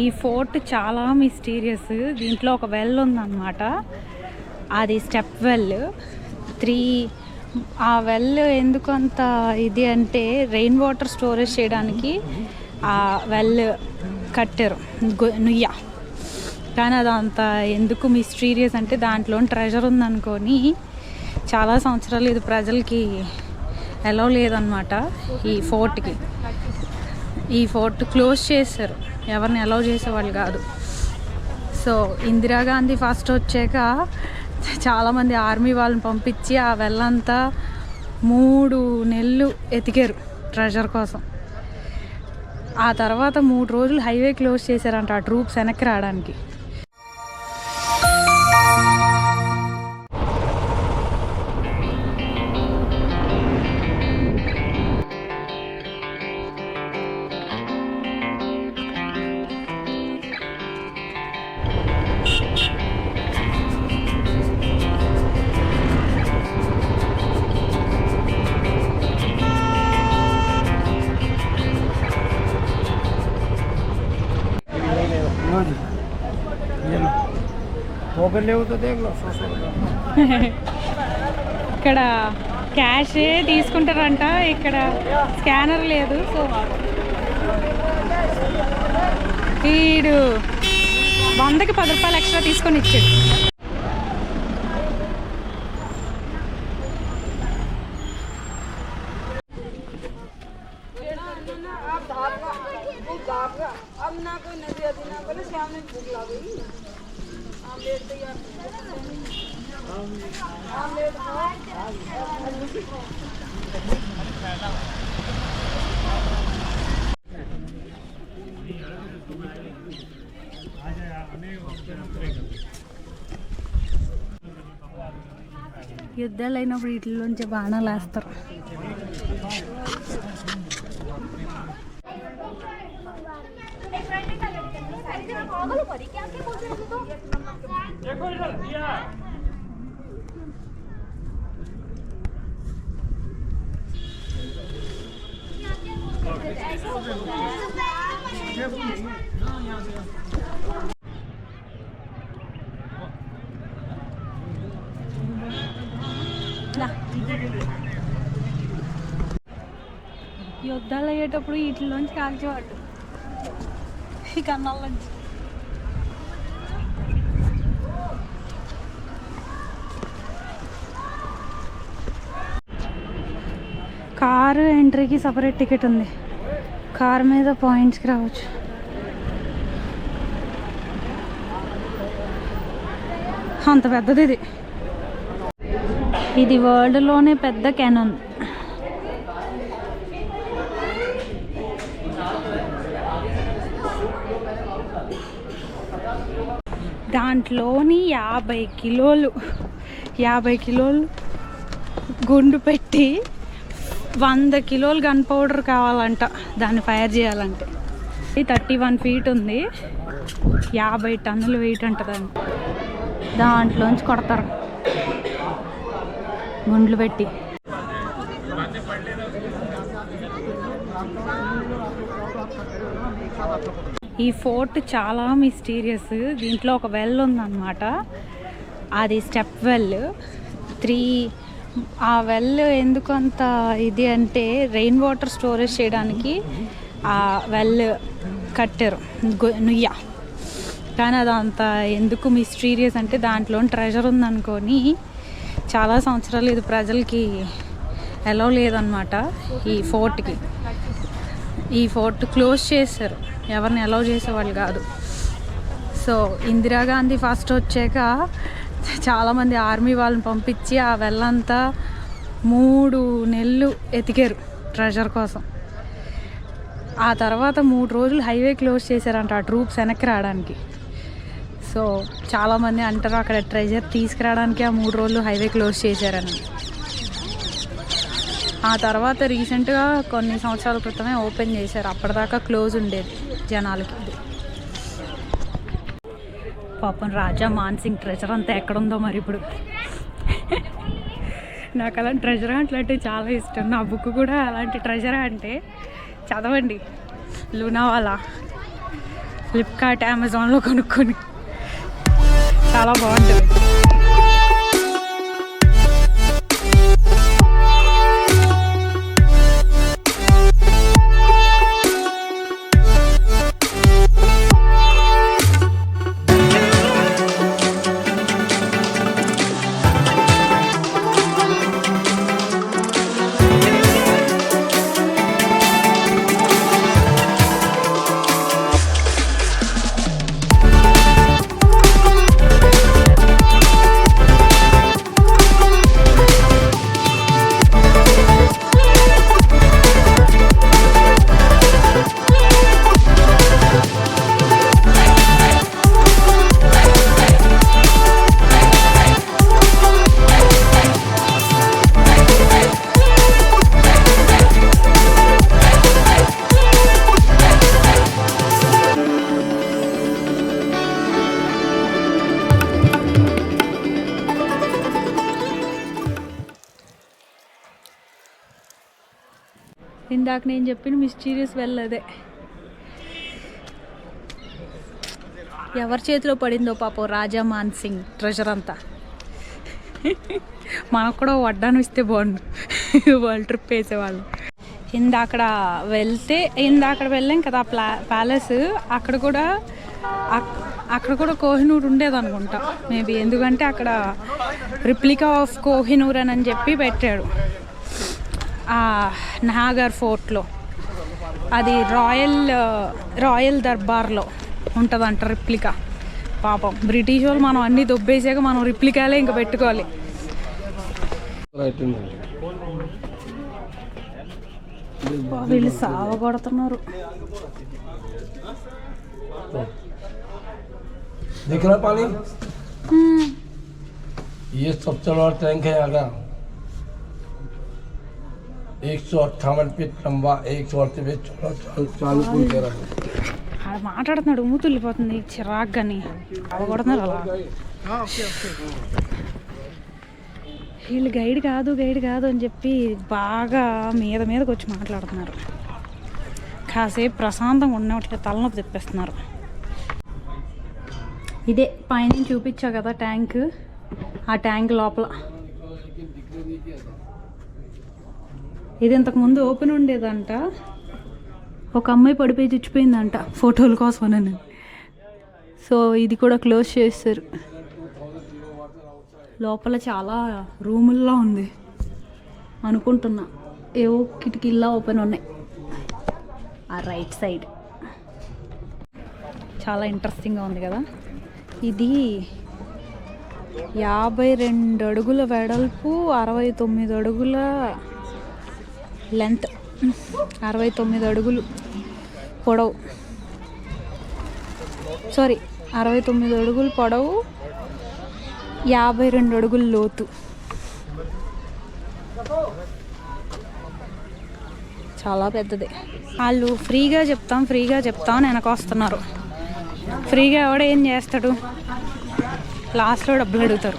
ఈ ఫోర్ట్ చాలా మిస్టీరియస్. దీంట్లో ఒక వెల్ ఉందన్నమాట. అది స్టెప్ వెల్. త్రీ ఆ వెల్ ఎందుకు అంత ఇది అంటే రెయిన్ వాటర్ స్టోరేజ్ చేయడానికి ఆ వెల్ కట్టారు. నుయ్య. కానీ అది అంత ఎందుకు మిస్టీరియస్ అంటే దాంట్లో ట్రెజర్ ఉందనుకొని చాలా సంవత్సరాలు ఇది ప్రజలకి ఎలా లేదనమాట ఈ ఫోర్ట్కి. ఈ ఫోర్ట్ క్లోజ్ చేశారు. ఎవరిని అలౌ చేసేవాళ్ళు కాదు. సో ఇందిరాగాంధీ ఫస్ట్ వచ్చాక చాలామంది ఆర్మీ వాళ్ళని పంపించి ఆ వెళ్ళంతా మూడు నెలలు ఎతికారు ట్రెజర్ కోసం. ఆ తర్వాత మూడు రోజులు హైవే క్లోజ్ చేశారంట ఆ ట్రూప్స్ వెనక్కి రావడానికి. टोकन ले तो देख लो सौ सौ रुपया ఇక్కడ క్యాష్ తీసుకుంటారంట ఇక్కడ స్కానర్ లేదు సో వీడు వందకి పది రూపాయలు ఎక్స్ట్రా తీసుకొని ఇచ్చాడు अब ना कोई नदी अदी ना बोले शाम में भूख लग యుద్ధాలు అయినప్పుడు వీటిలోంచి బాణాలు వేస్తారు యుద్ధాలు అయ్యేటప్పుడు వీటిలోంచి కాల్చేవాడు ఈ కన్నాల్లోంచి కారు ఎంట్రీకి సపరేట్ టికెట్ ఉంది. కారు మీద పాయింట్స్కి రావచ్చు. అంత పెద్దది ఇది. ఇది వరల్డ్లోనే పెద్ద కెనాన్ దాంట్లోని యాభై కిలోలు యాభై కిలోలు గుండు పెట్టి వంద కిలోలు గన్ పౌడర్ కావాలంట. దాన్ని ఫైర్ చేయాలంటే. ఇది థర్టీ వన్ ఫీట్ ఉంది. యాభై టన్నులు వెయిట్ అంటదండి దాంట్లోంచి కొడతారు. గుండ్లు పెట్టి. ఈ ఫోర్ట్ చాలా మిస్టీరియస్ దీంట్లో ఒక వెల్ ఉందన్నమాట. అది స్టెప్ వెల్ త్రీ ఆ వెల్ ఎందుకు అంత ఇది అంటే రెయిన్ వాటర్ స్టోరేజ్ చేయడానికి ఆ వెల్ కట్టారు. నుయ్య. కానీ అది అంత ఎందుకు మిస్టీరియస్ అంటే దాంట్లో ట్రెజర్ ఉందనుకొని చాలా సంవత్సరాలు ఇది ప్రజలకి ఎలా లేదనమాట ఈ ఫోర్ట్కి. ఈ ఫోర్ట్ క్లోజ్ చేశారు. ఎవరిని అలౌ చేసేవాళ్ళు కాదు. సో ఇందిరాగాంధీ ఫస్ట్ వచ్చాక చాలామంది ఆర్మీ వాళ్ళని పంపించి ఆ వెళ్ళంతా మూడు నెలలు ఎతికారు ట్రెజర్ కోసం. ఆ తర్వాత మూడు రోజులు హైవే క్లోజ్ చేశారంట ఆ ట్రూప్స్ వెనక్కి రావడానికి. సో చాలామంది అంటారు అక్కడ ట్రెజర్ తీసుకురావడానికి ఆ మూడు రోజులు హైవే క్లోజ్ చేశారని. ఆ తర్వాత రీసెంట్గా కొన్ని సంవత్సరాల క్రితమే ఓపెన్ చేశారు. అప్పటిదాకా క్లోజ్ ఉండేది జనాలకి. పాపం రాజా మాన్సింగ్ ట్రెజర్ అంతా ఎక్కడుందో మరి ఇప్పుడు. నాకు అలాంటి ట్రెజర్ అంటే చాలా ఇష్టం. నా బుక్ కూడా అలాంటి ట్రెజర్ అంటే చదవండి. లూనావాలా ఫ్లిప్కార్ట్ అమెజాన్లో కొనుక్కొని. చాలా బాగుంటుంది. ఇందాక నేను చెప్పిన మిస్టీరియస్ వెళ్ళదే ఎవరి చేతిలో పడిందో పాపం రాజా మాన్ సింగ్ ట్రెజర్ అంతా. మనకు కూడా వడ్డాను ఇస్తే బాగుండు. వరల్డ్ ట్రిప్ వేసేవాళ్ళు. ఇందాకడ వెళ్తే ఇందాకడ వెళ్ళాం కదా ప్లా ప్యాలెస్ అక్కడ కూడా అక్కడ కూడా కోహినూర్ ఉండేది అనుకుంటా మేబీ ఎందుకంటే అక్కడ రిప్లికా ఆఫ్ కోహినూర్ అని అని చెప్పి పెట్టాడు. ఆ నాగర్ ఫోర్ట్లో అది రాయల్ రాయల్ దర్బార్లో ఉంటుందంట రిప్లికా పాపం బ్రిటిష్ వాళ్ళు మనం అన్నీ దొబ్బేసాక మనం రిప్లికాలే ఇంకా పెట్టుకోవాలి బా, వీళ్ళు సావ కొడుతున్నారు दिख रहा है पानी ये सबसे बड़ा टैंक है यहाँ का एक सौ अट्ठावन फीट लंबा एक सौ अड़तीस फीट चौड़ा चालू चालू पुल कह रहा है ఆడ మాట్లాడుతున్నాడు ఊతుల్లిపోతుంది వెళ్ళిపోతుంది చిరాక్ కానీ సావ కొడుతున్నారు అలా వీళ్ళు గైడ్ కాదు గైడ్ కాదు అని చెప్పి బాగా మీద మీదకి వచ్చి మాట్లాడుతున్నారు కాసేపు ప్రశాంతంగా ఉండవట్లేదు తలనొప్పి తెప్పిస్తున్నారు ఇదే పైన చూపించా కదా ట్యాంక్ ఆ ట్యాంక్ లోపల ఇది ఇంతకుముందు ఓపెన్ ఉండేదంట. ఒక అమ్మాయి పడిపోయి చచ్చిపోయిందంట. ఫోటోల అని. సో ఇది కూడా క్లోజ్ చేస్తారు లోపల చాలా రూముల్లో ఉంది. అనుకుంటున్నా. ఏవో కిటికీల్లా ఓపెన్ ఉన్నాయి. ఆ రైట్ సైడ్. చాలా ఇంట్రెస్టింగ్గా ఉంది కదా. ఇది యాభై రెండు అడుగుల వెడల్పు అరవై తొమ్మిది అడుగుల లెంత్ అరవై తొమ్మిది అడుగులు పొడవు. సారీ అరవై తొమ్మిది అడుగులు పొడవు యాభై రెండు అడుగులు లోతు. చాలా పెద్దది. వాళ్ళు ఫ్రీగా చెప్తాం ఫ్రీగా చెప్తాం అని వెనకొస్తున్నారు. ఫ్రీగా ఎవడ ఏం చేస్తాడు? లాస్ట్లో డబ్బులు అడుగుతారు.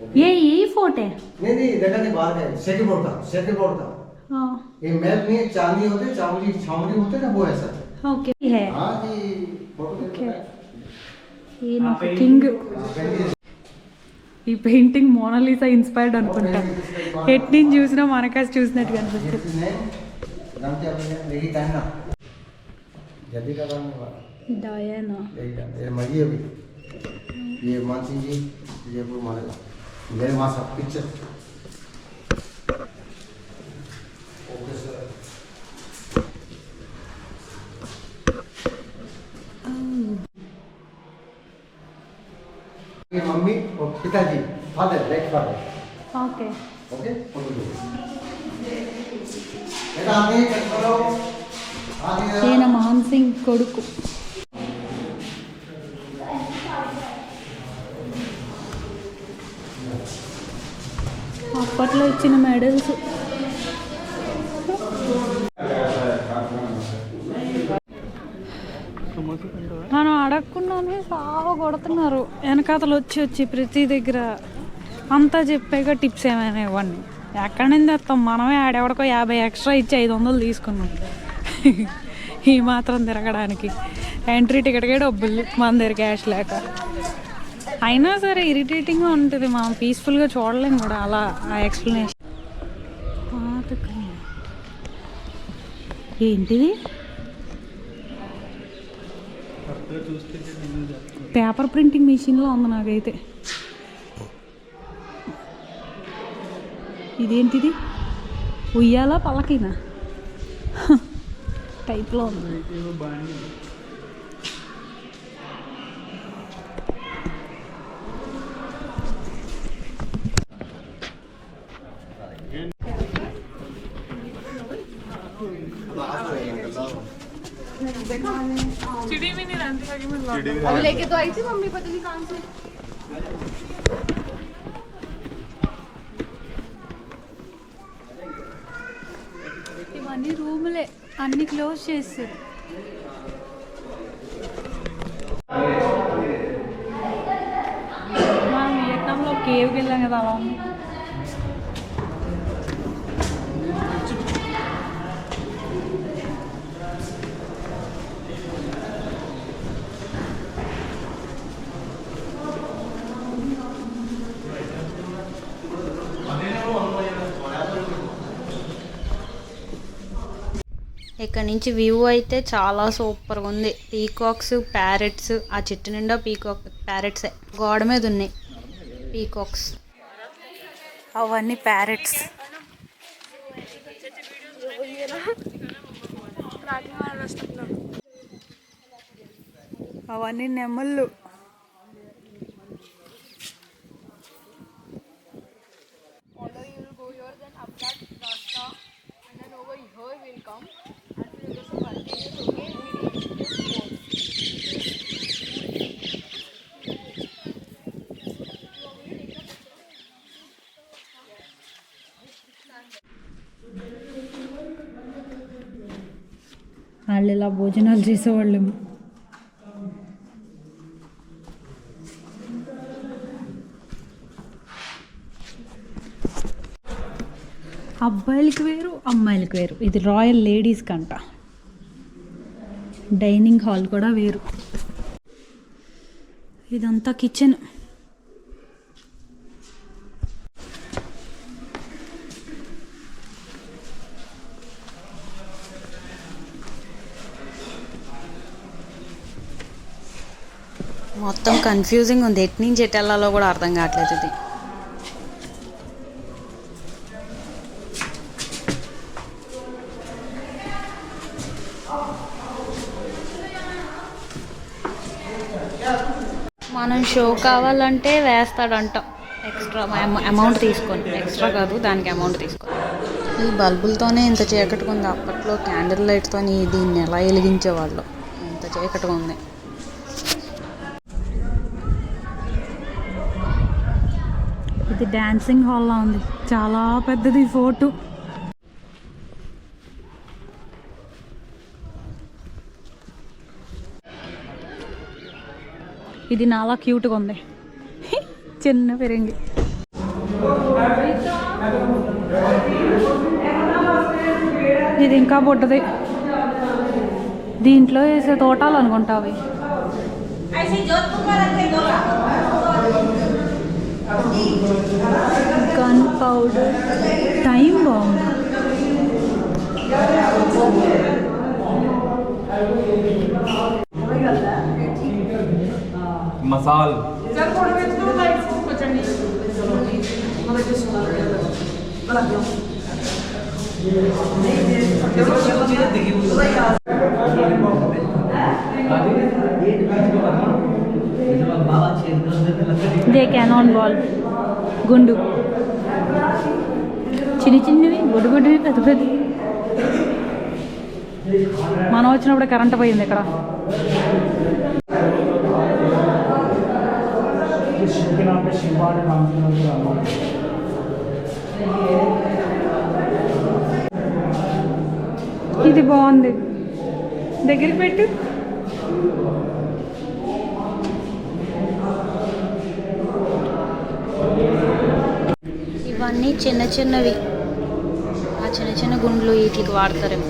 लो ఏ ఈ ఫోటే नहीं नहीं देखा नहीं बाहर है सेकंड बोर्ड था सेकंड बोर्ड था ఓ, ये मैप नहीं है चांदी होते चावली छावनी होते ना वो ऐसा ఓకే హే हाँ जी फोटो ले ఓకే लो ఈయన ఒక కింగ్ हाँ, पेंटिंग ఈ పెయింటింగ్ మోనాలిసా ఇన్స్పైర్డ్ అనుకుంటా ఎట్ నుంచి చూసినా మనకాసి చూసినట్టు కనిపిస్తుంది नाम क्या है लेगी कहना जल्दी का काम नहीं हुआ డయానా लेगी कहना ये मगी अभी ये मान सिंह जी जयपुर मारेगा Let him ask a picture. Mummy और पिताजी father right father okay okay बेटा అప్పట్లో ఇచ్చిన మెడల్స్ మనం అడగకుండానే సావ కొడుతున్నారు. వెనకాతలు వచ్చి వచ్చి ప్రతి దగ్గర అంతా చెప్పాక టిప్స్ ఏమైనా ఇవ్వండి. ఎక్కడి నుంచి తెస్తాం? మనమే ఆడెవడికో యాభై ఎక్స్ట్రా ఇచ్చి ఐదు వందలు తీసుకున్నాం. ఈ మాత్రం తిరగడానికి. ఎంట్రీ టికెట్కే డబ్బులు. మన దగ్గర క్యాష్ లేక. అయినా సరే ఇరిటేటింగ్గా ఉంటుంది మనం పీస్ఫుల్గా చూడలేము కూడా అలా ఆ ఎక్స్ప్లెనేషన్. ఏంటిది? పేపర్ ప్రింటింగ్ మిషన్లో ఉంది నాకైతే. ఇదేంటిది? ఉయ్యాలా పల్లకినా? టైప్లో ఉంది. अभी लेके तो आई थी मम्मी पता नहीं कहाँ से ఇవన్నీ రూములే అన్ని క్లోజ్ చేస్తారు మనం వియట్నాంలో కేవ్కి వెళ్ళాం కదా అలా ఇక్కడ నుంచి వ్యూ అయితే చాలా సూపర్గా ఉంది. పీకాక్స్ ప్యారెట్స్ ఆ చెట్టు నిండా పీకాక్ ప్యారెట్సే గోడ మీద ఉన్నాయి పీకాక్స్. అవన్నీ ప్యారెట్స్. అవన్నీ నెమళ్ళు. వాళ్ళు ఇలా భోజనాలు చేసేవాళ్ళు. అబ్బాయిలకి వేరు అమ్మాయిలకి వేరు. ఇది రాయల్ లేడీస్ కంట. డైనింగ్ హాల్ కూడా వేరు. ఇదంతా కిచెన్. మొత్తం కన్ఫ్యూజింగ్ ఉంది. ఎటు నుంచి ఎటు వెళ్ళాలో కూడా అర్థం కావట్లేదు ఇది మనం షో కావాలంటే వేస్తాడంట. ఎక్స్ట్రా అమౌంట్ తీసుకొని ఎక్స్ట్రా కాదు దానికి అమౌంట్ తీసుకొని ఈ బల్బులతోనే ఇంత చీకటిగా ఉంది. అప్పట్లో క్యాండిల్ లైట్తోని దీన్ని ఎలా వెలిగించేవాళ్ళు? ఇంత చీకటిగా ఉంది. ఇది డాన్సింగ్ హాల్లో ఉంది. చాలా పెద్దది ఫోటో ఇది నాలా క్యూట్గా ఉంది. చిన్న పెరింగి ఇది ఇంకా పుట్టది దీంట్లో వేసే తోటాలు అనుకుంటా అవి గన్ పౌడర్ టైం బాగుంది मसाल దే క్యానాన్ బాల్ గుండు చిన్ని చిన్నవి బొడ్డు బొడ్డువి పెద్ద పెద్ద మనం వచ్చినప్పుడు కరెంట్ పోయింది ఇక్కడ शिव के नाम पे शिवा ने नाम से मंदिर हमारा ఇది బాగుంది దగ్గరికి పెట్టు ఇవన్నీ చిన్న చిన్నవి ఆ చిన్న చిన్న గుండ్లు వీటికి వాడతారేమో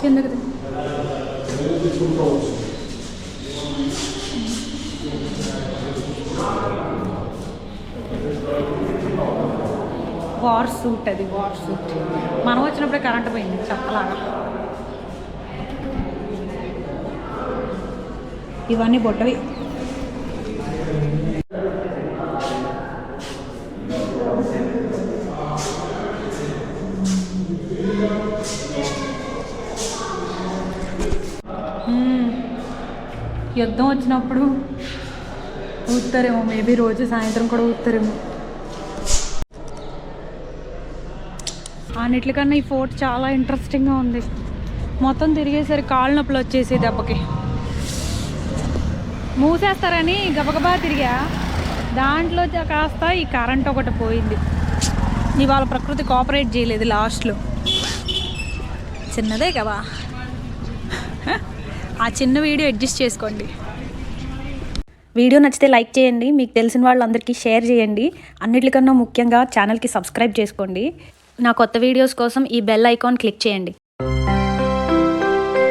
కిందకి వార్ సూట్ అది వార్ సూట్. మనం వచ్చినప్పుడే కరెంట్ పోయింది చెప్పలాగా. ఇవన్నీ బొట్టవి. యుద్ధం వచ్చినప్పుడు ఊతారేమో మేబీ రోజు సాయంత్రం కూడా ఊతారేమో అన్నిటికన్నా ఈ ఫోర్ట్ చాలా ఇంట్రెస్టింగ్గా ఉంది. మొత్తం తిరిగేసరికి కాళ్ళ నొప్పులు వచ్చేసి దెబ్బకి. మూసేస్తారని గబగబా తిరిగా. దాంట్లో కాస్త ఈ కరెంట్ ఒకటి పోయింది. ఇవాళ ప్రకృతి కోఆపరేట్ చేయలేదు లాస్ట్లో. చిన్నదే కదా. ఆ చిన్న వీడియో అడ్జస్ట్ చేసుకోండి. వీడియో నచ్చితే లైక్ చేయండి మీకు తెలిసిన వాళ్ళందరికీ షేర్ చేయండి. అన్నిటికన్నా ముఖ్యంగా ఛానల్కి సబ్స్క్రైబ్ చేసుకోండి. నా కొత్త వీడియోస్ కోసం ఈ బెల్ ఐకాన్ క్లిక్ చేయండి.